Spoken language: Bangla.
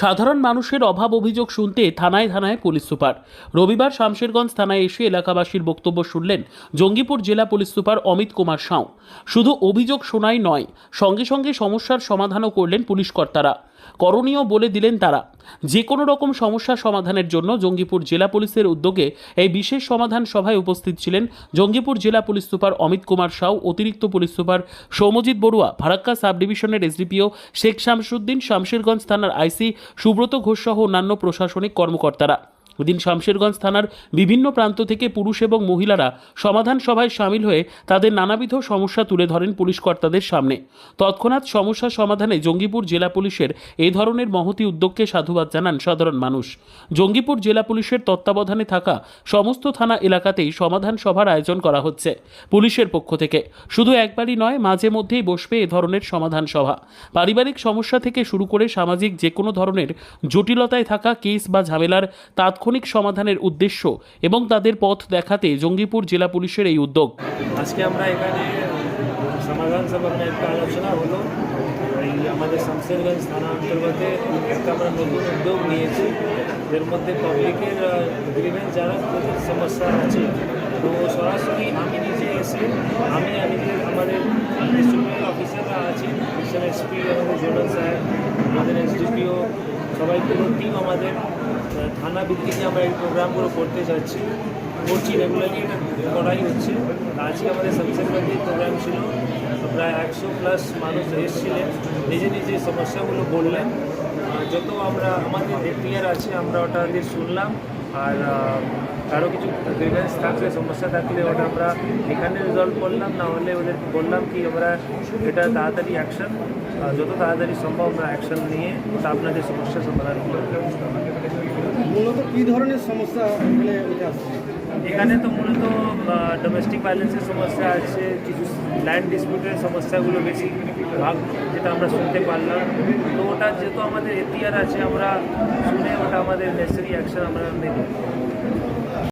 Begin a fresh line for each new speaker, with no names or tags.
সাধারণ মানুষের অভাব অভিযোগ শুনতে থানায় থানায় পুলিশ সুপার। রবিবার শামশেরগঞ্জ থানায় এসে এলাকাবাসীর বক্তব্য শুনলেন জঙ্গিপুর জেলা পুলিশ সুপার অমিত কুমার সাউ। শুধু অভিযোগ শোনাই নয়, সঙ্গে সঙ্গে সমস্যার সমাধানও করলেন পুলিশ কর্তারা। করণীয় বলে দিলেন তারা। যে কোনো রকম সমস্যা সমাধানের জন্য জঙ্গিপুর জেলা পুলিশের উদ্যোগে এই বিশেষ সমাধান সভায় উপস্থিত ছিলেন জঙ্গিপুর জেলা পুলিশ সুপার অমিত কুমার সাউ, অতিরিক্ত police super Soumajit Barua, Farakka sub ডিভিশনের এসডিপিও শেখ শামসুদ্দিন, শামশেরগঞ্জ থানার আইসি সুব্রত ঘোষ সহ অন্যান্য প্রশাসনিক কর্মকর্তারা। এদিন শামশেরগঞ্জ থানার বিভিন্ন প্রান্ত থেকে পুরুষ এবং মহিলারা সমাধান সভায় সামিল হয়ে তাদের নানাবিধ সমস্যা তুলে ধরেন পুলিশ কর্তাদের সামনে। তৎক্ষণাৎ সমস্যা সমাধানে জঙ্গিপুর জেলা পুলিশের এই ধরনের মহতি উদ্যোগকে সাধুবাদ জানান সাধারণ মানুষ। জঙ্গিপুর জেলা পুলিশের তত্ত্বাবধানে থাকা সমস্ত থানা এলাকাতেই সমাধান সভার আয়োজন করা হচ্ছে পুলিশের পক্ষ থেকে। শুধু একবারই নয়, মাঝে মধ্যেই বসবে এ ধরনের সমাধান সভা। পারিবারিক সমস্যা থেকে শুরু করে সামাজিক যে কোনো ধরনের জটিলতায় থাকা কেস বা ঝামেলার তাৎক্ষণিক সমাধানের উদ্দেশ্য এবং তাদের পথ দেখাতে জঙ্গিপুর জেলা পুলিশের এই উদ্যোগ।
আজকে আমরা এখানে সমাধান সভা একটা আলোচনা হলো। এই আমাদের শামশেরগঞ্জ থানা অন্তর্গতে একটা আমরা নতুন উদ্যোগ নিয়েছি। এর মধ্যে পাবলিকের গ্রিভেন্স যারা সমস্যা আছে। তো সরাসরি আমি এসপি আমাদের জোনাল সাহেব আমাদের এসডিপিও সবাই পুরো টিম আমাদের থানা ভিত্তিকে আমরা এই প্রোগ্রামগুলো করতে যাচ্ছি। করছি রেগুলারলি এটা করাই হচ্ছে। আজকে আমাদের শামশেরগঞ্জে প্রোগ্রাম ছিল। প্রায় একশো প্লাস মানুষ এসেছিলেন। নিজে নিজে সমস্যাগুলো বললেন। যত আমরা, আমাদের এফআইআর আছে, আমরা ওটা শুনলাম। আর কারও কিছু গ্রিভেন্স থাকলে সমস্যা থাকলে ওটা আমরা এখানে রিজলভ করলাম, না হলে ওদেরকে বললাম কি আমরা এটা তাড়াতাড়ি অ্যাকশন যত তাড়াতাড়ি সম্ভব আমরা অ্যাকশন নিয়ে ওটা আপনাদের সমস্যার সমাধান করব
মূলত কী ধরনের সমস্যা আসছে?
এখানে তো মূলত ডোমেস্টিক ভায়োলেন্সের সমস্যা আছে, কিছু ল্যান্ড ডিসপিউটের সমস্যাগুলো বেশি ভাগ যেটা আমরা শুনতে পারলাম। তো ওটা যেহেতু আমাদের এফআইআর আছে, আমরা শুনে ওটা আমাদের নেসেসারি অ্যাকশন আমরা নেব।